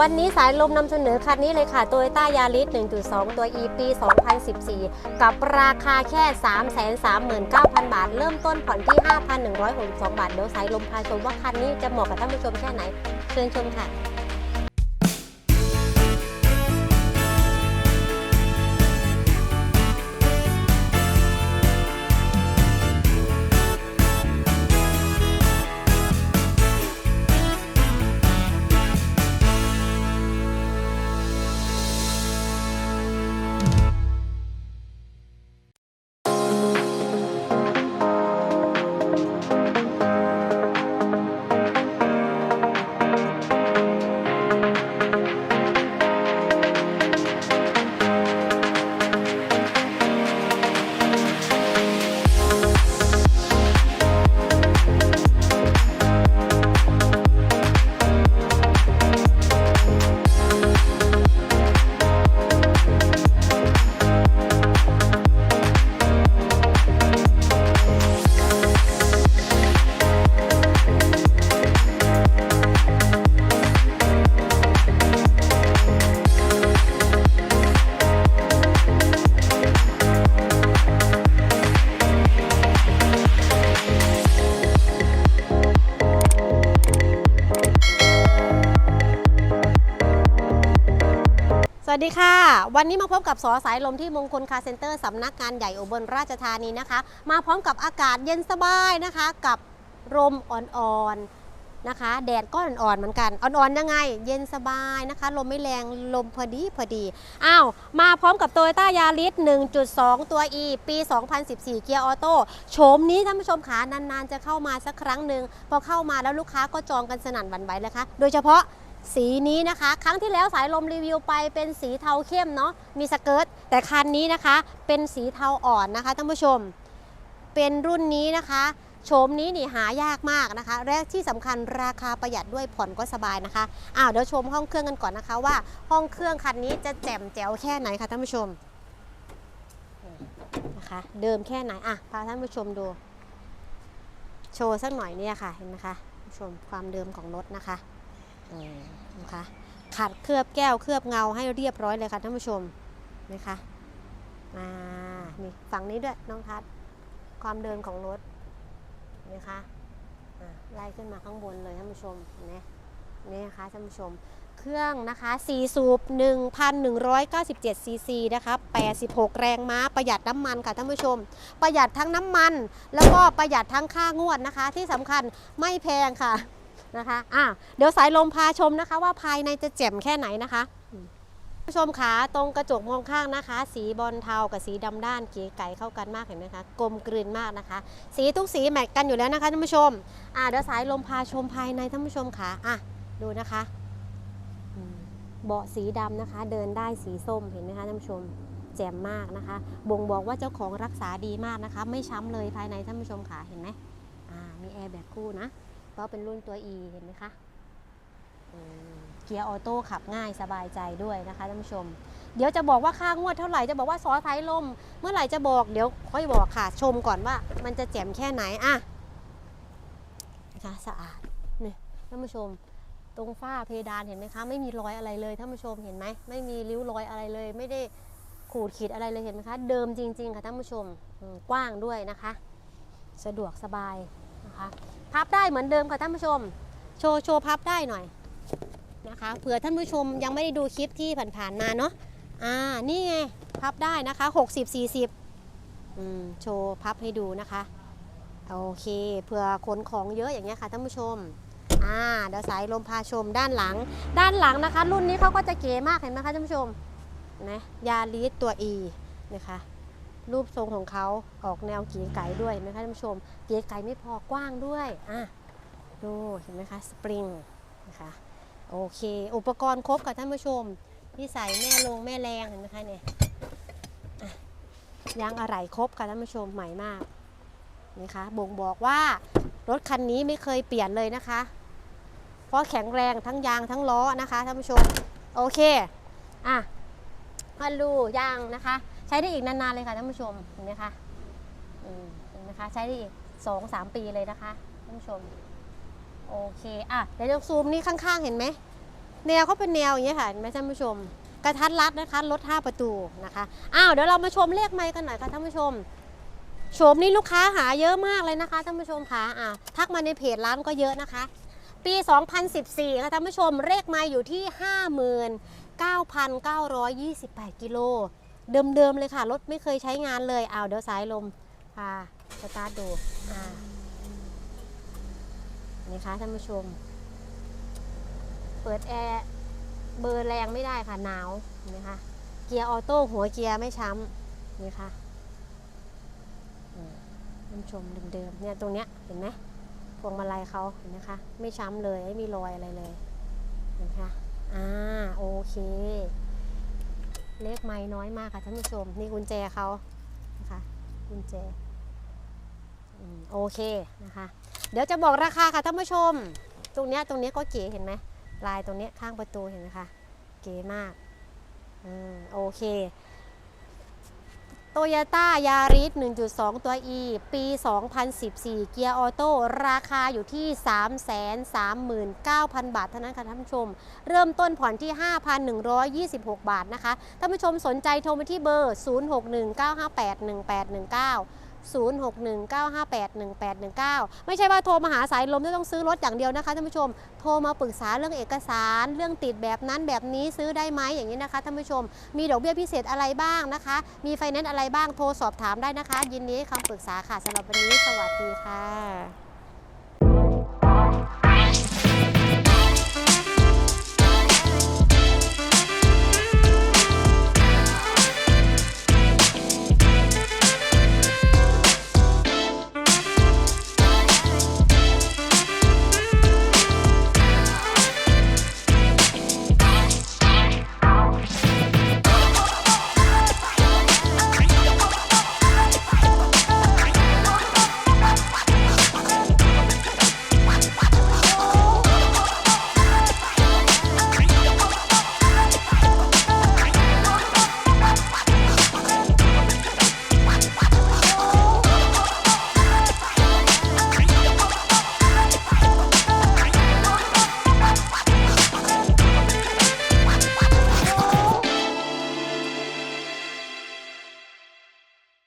วันนี้สายลมนำเสนอคันนี้เลยค่ะ Toyota Yaris 1.2 ตัว E ปี 2014 กับราคาแค่ 339,000 บาท เริ่มต้นผ่อนที่ 5,162 บาท เดี๋ยวสายลมพาชมว่าคันนี้จะเหมาะกับท่านผู้ชมแค่ไหน เชิญชมค่ะ วัสดีค่ะ วันนี้มาพบกับสอสายลมที่มงคลคาเซ็นเตอร์สำนักงานใหญ่อุบลราชธานีนะคะ มาพร้อมกับอากาศเย็นสบายนะคะ กับลมอ่อนๆนะคะ แดดก็อ่อนๆเหมือนกันอ่อนๆยังไง เย็นสบายนะคะ ลมไม่แรงลมพอดีพอดีอ้าวมาพร้อมกับ t o y ต้ายาริส1.2 ตัว E ปี 2014 เกียร์ออโต้โฉมนี้ท่านผู้ชมขานานๆจะเข้ามาสักครั้งหนึ่งพอเข้ามาแล้วลูกค้าก็จองกันสนั่นหวั่นไหวเลยค่ะโดยเฉพาะ สีนี้นะคะ ครั้งที่แล้วสายลมรีวิวไปเป็นสีเทาเข้มเนาะมีสเกิร์ตแต่คันนี้นะคะ เป็นสีเทาอ่อนนะคะท่านผู้ชม เป็นรุ่นนี้นะคะโฉมนี้นี่หายากมากนะคะและที่สำคัญราคาประหยัดด้วยผ่อนก็สบายนะคะอ้าวเดี๋ยวชมห้องเครื่องกันก่อนนะคะว่า ห้องเครื่องคันนี้จะแจ่มแจ๋วแค่ไหนคะท่านผู้ชมนะคะเดิมแค่ไหนอะพาท่านผู้ชมดู โชว์สักหน่อยเนี่ยค่ะเห็นไหมคะผู้ชมความเดิมของรถนะคะ นะคะขัดเคลือบแก้วเคลือบเงาให้เรียบร้อยเลยค่ะท่านผู้ชมนะคะอ่านี่ฝั่งนี้ด้วยน้องทัศความเดินของรถนะคะไล่ขึ้นมาข้างบนเลยท่านผู้ชมนไหมนี่นะคะท่านผู้ชมเครื่องนะคะ4สูบ 1,197 ซีซีนะคะ86 แรงม้าประหยัดน้ำมันค่ะท่านผู้ชม ประหยัดทั้งน้ำมัน แล้วก็ประหยัดทั้งค่างวดนะคะ ที่สำคัญไม่แพงค่ะ นะคะอะเดี๋ยวสายลมพาชมนะคะ ว่าภายในจะแจ่มแค่ไหนนะคะผู้ชมขาตรงกระจกมองข้างนะคะ สีบอลเทากับสีดำด้านเก๋ไก่เข้ากันมากเห็นไหมคะกลมกลืนมากนะคะ สีทุกสีแมทกันอยู่แล้วนะคะท่านผู้ชมอะเดี๋ยวสายลมพาชมภายในท่านผู้ชมขาอะดูนะคะเบาะสีดำนะคะ เดินได้สีส้มเห็นไหมคะท่านผู้ชมแจ่มมากนะคะ บ่งบอกว่าเจ้าของรักษาดีมากนะคะ ไม่ช้ำเลยภายในท่านผู้ชมขาเห็นไหมอ่ามีแอร์แบ็กคู่นะ เพราเป็นรุ่นตัว E เห็นไหมคะเกียร์ออโต้ขับง่ายสบายใจด้วยนะคะท่านผู้ชม เดี๋ยวจะบอกว่าค่างวดเท่าไหร่จะบอกว่าซอสไทยลม เมื่อไหร่จะบอกเดี๋ยวค่อยบอกค่ะชมก่อนว่า มันจะแจ่มแค่ไหนอะนะคะสะอาดนี่ท่านผู้ชม ตรงฝ้าเพดานเห็นไหมคะ ไม่มีรอยอะไรเลยท่านผู้ชมเห็นไหมไม่มีริ้วรอยอะไรเลย ไม่ได้ขูดขีดอะไรเลยเห็นไหมคะ เดิมจริง ๆ ค่ะท่านผู้ชมกว้างด้วยนะคะ สะดวกสบาย นะคะ พับได้เหมือนเดิมค่ะท่านผู้ชม โชว์โชว์พับได้หน่อยนะคะเผื่อท่านผู้ชมยังไม่ได้ดูคลิปที่ผ่านๆมาเนาะอ่านี่ไงพับได้นะคะ 60 40อืมโชว์พับให้ดูนะคะโอเคเผื่อขนของเยอะอย่างเงี้ยค่ะท่านผู้ชมอ่าเดี๋ยวสายลมพาชมด้านหลัง ด้านหลังนะคะ รุ่นนี้เขาก็จะเก๋มากเห็นไหมคะท่านผู้ชมนะยาลีสตัว E นะคะ รูปทรงของเขาออกแนวเก๋ไก่ด้วยเห็นไหมคะท่านผู้ชมเก๋ไก่ไม่พอกว้างด้วยอะดูเห็นไหมคะสปริงนะคะโอเค อุปกรณ์ครบกับท่านผู้ชมที่ใส่แม่ลงแม่แรงเห็นไหมคะเนี่ยยางอะไหล่ครบค่ะท่านผู้ชมใหม่มากนะคะบ่งบอกว่ารถคันนี้ไม่เคยเปลี่ยนเลยนะคะ เพราะแข็งแรงทั้งยางทั้งล้อนะคะท่านผู้ชมโอเคอะมาดูยางนะคะ ใช้ได้อีกนานๆเลยค่ะท่านผู้ชมเห็นไหมคะเห็นไหมคะใช้ได้อีกสองสามปีเลยนะคะท่านผู้ชมโอเคอะเดี๋ยวจะซูมนี่ข้างๆเห็นไหมแนวเขาเป็นแนวอย่างเงี้ยค่ะเห็นไหมท่านผู้ชมกระทัดรัดนะคะรถ5ประตูนะคะอ้าวเดี๋ยวเรามาชมเลขไมค์กันหน่อยค่ะท่านผู้ชมโฉมนี้ลูกค้าหาเยอะมากเลยนะคะท่านผู้ชมค่ะอ่าทักมาในเพจร้านก็เยอะนะคะ ปี 2014 ค่ะท่านผู้ชมเลขไมค์อยู่ที่ 59,928 กิโล เดิมๆเลยค่ะ รถไม่เคยใช้งานเลยเอาเดี๋ยวสายลมอ่าสตาร์ทดูอ่านี่ค่ะท่านผู้ชม เปิดแอร์เบอร์แรงไม่ได้ค่ะหนาวนไหมคะเกียร์ออโต้หัวเกียร์ไม่ช้ำนี่ค่ะท่านผู้ชมเดิมๆเนี่ยตรงเนี้ยเห็นไหมพวงมาลัยเขาเห็นไหมคะ ไม่ช้ำเลยไม่มีรอยอะไรเลยนไหมคะอ่าโอเค เลขไม้น้อยมากค่ะท่านผู้ชม นี่กุญแจเขานะคะกุญแจโอเคนะคะ เดี๋ยวจะบอกราคาค่ะท่านผู้ชม ตรงเนี้ยตรงเนี้ยก็เก๋เห็นไหมลายตรงเนี้ยข้างประตูเห็นไหมคะเก๋มากอืมโอเค โตโยต้ายาริส1.2 ตัว E ปี 2014 เกียร์ออโต้ราคาอยู่ที่ 339,000 บาทเท่านั้นค่ะท่านผู้ชม เริ่มต้นผ่อนที่ 5,126 บาทนะคะ ท่านผู้ชมสนใจโทรมาที่เบอร์ 0619581819 0619581819 ไม่ใช่ว่าโทรมาหาสายลมแล้วต้องซื้อรถอย่างเดียวนะคะท่านผู้ชม โทรมาปรึกษาเรื่องเอกสาร เรื่องติดแบบนั้นแบบนี้ซื้อได้ไหมอย่างนี้นะคะท่านผู้ชม มีดอกเบี้ยพิเศษอะไรบ้างนะคะ มีไฟแนนซ์อะไรบ้างโทรสอบถามได้นะคะ ยินดีให้คำปรึกษาค่ะสำหรับวันนี้สวัสดีค่ะ